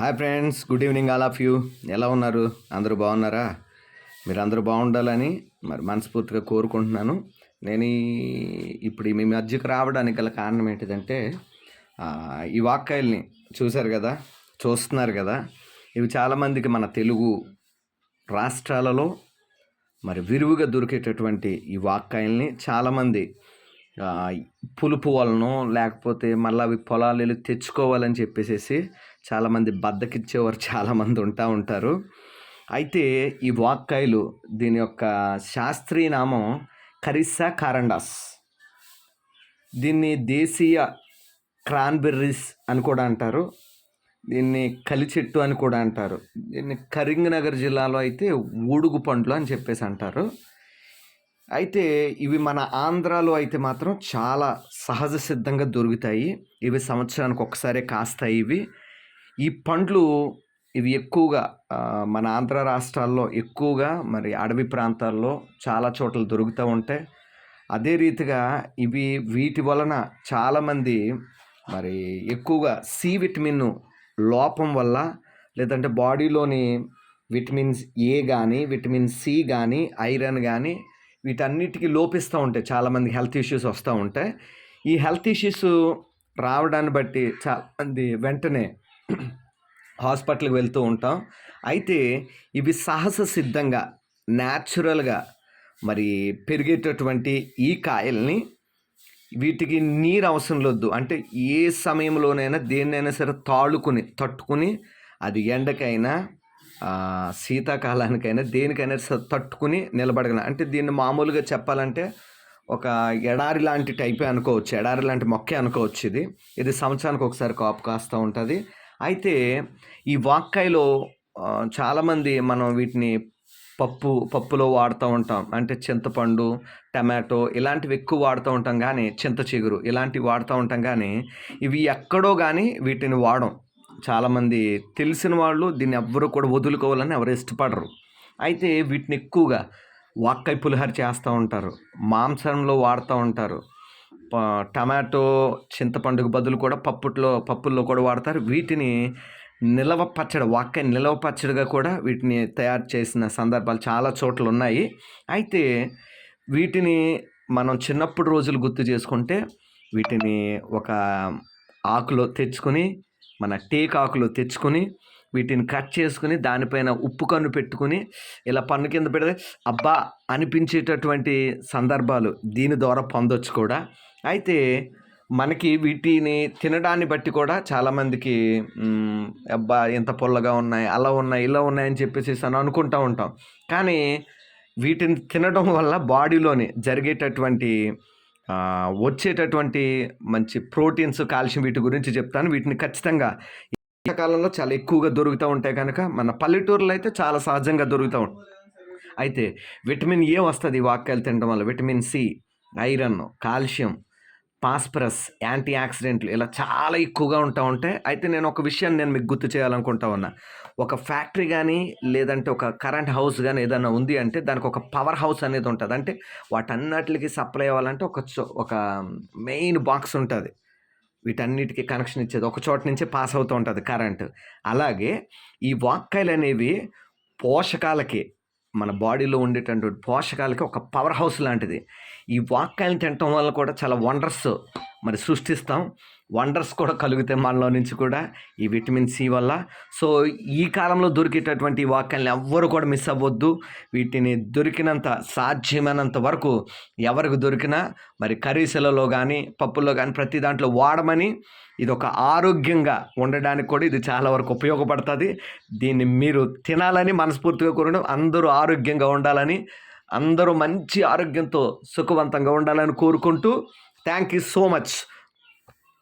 Hi friends good evening all of you. ఎలా ఉన్నారు? అందరూ బాగున్నారా? మీరు అందరూ బాగుండాలని మరి మనస్ఫూర్తిగా కోరుకుంటున్నాను. నేను ఇప్పుడు మీ మధ్యకు రావడానికి గల కారణం ఏంటిదంటే ఈ వాక్కాయల్ని చూశారు కదా? చూస్తున్నారు కదా? ఇవి చాలామందికి మన తెలుగు రాష్ట్రాలలో మరి విరివిగా దొరికేటటువంటి ఈ వాక్కాయల్ని చాలామంది పులుపు వలనో లేకపోతే మళ్ళీ అవి పొలాలు వెళ్ళి తెచ్చుకోవాలని చెప్పేసి చాలామంది బద్దకిచ్చేవారు చాలామంది ఉంటా ఉంటారు. అయితే ఈ వాక్కాయలు దీని యొక్క శాస్త్రీయ నామం కరిస్సా కారండాస్. దీన్ని దేశీయ క్రాన్బెర్రీస్ అని కూడా అంటారు. దీన్ని కలిచెట్టు అని కూడా అంటారు. దీన్ని కరీంనగర్ జిల్లాలో అయితే ఊడుగు పండ్లు అని చెప్పేసి అంటారు. అయితే ఇవి మన ఆంధ్రాలో అయితే మాత్రం చాలా సహజ సిద్ధంగా దొరుకుతాయి. ఇవి సంవత్సరానికి ఒకసారి కాస్తాయి ఇవి. ఈ పండ్లు ఇవి ఎక్కువగా మన ఆంధ్ర రాష్ట్రాల్లో ఎక్కువగా మరి అడవి ప్రాంతాల్లో చాలా చోట్ల దొరుకుతూ ఉంటాయి. అదే రీతిగా ఇవి వీటి వలన చాలామంది మరి ఎక్కువగా సి విటమిన్ లోపం వల్ల లేదంటే బాడీలోని విటమిన్స్ ఏ కానీ విటమిన్ సి కానీ ఐరన్ కానీ వీటన్నిటికీ లోపిస్తూ ఉంటాయి. చాలామంది హెల్త్ ఇష్యూస్ వస్తూ ఉంటాయి. ఈ హెల్త్ ఇష్యూస్ రావడాన్ని బట్టి చాలామంది వెంటనే హాస్పిటల్కి వెళ్తూ ఉంటాం. అయితే ఇవి సాహస సిద్ధంగా న్యాచురల్గా మరి పెరిగేటటువంటి ఈ కాయల్ని వీటికి నీరు అవసరం లేదు అంటే ఏ సమయంలోనైనా దేన్నైనా సరే తాళుకుని తట్టుకుని అది ఎండకైనా శీతాకాలానికైనా దేనికైనా సరే తట్టుకుని నిలబడగల. అంటే దీన్ని మామూలుగా చెప్పాలంటే ఒక ఎడారి లాంటి టైపే అనుకోవచ్చు. ఎడారి లాంటి మొక్కే అనుకోవచ్చు ఇది. ఇది సంవత్సరానికి ఒకసారి కాపు కాస్తూ ఉంటుంది. అయితే ఈ వాక్కాయలో చాలామంది మనం వీటిని పప్పు పప్పులో వాడుతూ ఉంటాం. అంటే చింతపండు టమాటో ఇలాంటివి ఎక్కువ వాడుతూ ఉంటాం కానీ చింత చిగురు ఇలాంటివి వాడుతూ ఉంటాం కానీ ఇవి ఎక్కడో కానీ వీటిని వాడం. చాలామంది తెలిసిన వాళ్ళు దీన్ని ఎవ్వరూ కూడా వదులుకోవాలని ఎవరు ఇష్టపడరు. అయితే వీటిని ఎక్కువగా వాక్కై పులిహోర చేస్తూ ఉంటారు. మాంసంలో వాడుతూ ఉంటారు. టమాటో చింతపండుకు బదులు కూడా పప్పుట్లో పప్పుల్లో కూడా వాడతారు. వీటిని నిలవ పచ్చడి వాక్కై నిలవ పచ్చడిగా కూడా వీటిని తయారు చేసిన సందర్భాలు చాలా చోట్ల ఉన్నాయి అయితే వీటిని మనం చిన్నప్పుడు రోజులు గుర్తు చేసుకుంటే వీటిని ఒక ఆకులో తెచ్చుకొని మన టేకాకులు తెచ్చుకొని వీటిని కట్ చేసుకుని దానిపైన ఉప్పు కన్ను పెట్టుకుని ఇలా పన్ను కింద పెడితే అబ్బా! అనిపించేటటువంటి సందర్భాలు దీని ద్వారా పొందొచ్చు కూడా. అయితే మనకి వీటిని తినడాన్ని బట్టి కూడా చాలామందికి అబ్బా! ఎంత పొల్లగా ఉన్నాయి అలా ఉన్నాయి ఇలా ఉన్నాయి అని చెప్పేసి అని అనుకుంటూ ఉంటాం. కానీ వీటిని తినడం వల్ల బాడీలోని జరిగేటటువంటి వచ్చేటటువంటి మంచి ప్రోటీన్స్ కాల్షియం వీటి గురించి చెప్తాను. వీటిని ఖచ్చితంగా కాలంలో చాలా ఎక్కువగా దొరుకుతూ ఉంటాయి కనుక మన పల్లెటూరులో అయితే చాలా సహజంగా దొరుకుతూ ఉంటాయి అయితే విటమిన్ ఏ వస్తుంది ఈ వాక్యాలు తినడం వల్ల? Vitamin C iron calcium. Phosphorus anti యాక్సిడెంట్లు ఇలా చాలా ఎక్కువగా ఉంటా ఉంటే అయితే నేను ఒక విషయాన్ని నేను మీకు గుర్తు చేయాలనుకుంటా ఉన్నా. ఒక ఫ్యాక్టరీ కానీ లేదంటే ఒక కరెంట్ హౌస్ కానీ ఏదైనా ఉంది అంటే దానికి ఒక పవర్ హౌస్ అనేది ఉంటుంది. అంటే వాటన్నిటికి సప్లై అవ్వాలంటే ఒక చో- ఒక మెయిన్ బాక్స్ ఉంటుంది. వీటన్నిటికీ కనెక్షన్ ఇచ్చేది. ఒక చోట నుంచే పాస్ అవుతూ ఉంటుంది కరెంటు. అలాగే ఈ వాక్కాయలు అనేవి పోషకాలకి మన బాడీలో ఉండేటటువంటి పోషకాలకి ఒక పవర్ హౌస్ లాంటిది. ఈ వాక్కాయలు తినటం వల్ల కూడా చాలా వండర్స్ మరి సృష్టిస్తాం. వండర్స్ కూడా కలుగుతాయి మనలో నుంచి కూడా ఈ విటమిన్ సి వల్ల. సో ఈ కాలంలో దొరికేటటువంటి వాక్యాలను ఎవ్వరు కూడా మిస్ అవ్వద్దు. వీటిని దొరికినంత సాధ్యమైనంత వరకు ఎవరికి దొరికినా మరి కర్రీస్లలో కానీ పప్పుల్లో కానీ ప్రతి దాంట్లో వాడమని ఇది ఒక ఆరోగ్యంగా ఉండడానికి కూడా ఇది చాలా వరకు ఉపయోగపడుతుంది. దీన్ని మీరు తినాలని మనస్ఫూర్తిగా కోరడం అందరూ ఆరోగ్యంగా ఉండాలని అందరూ మంచి ఆరోగ్యంతో సుఖవంతంగా ఉండాలని కోరుకుంటూ థ్యాంక్ యూ సో మచ్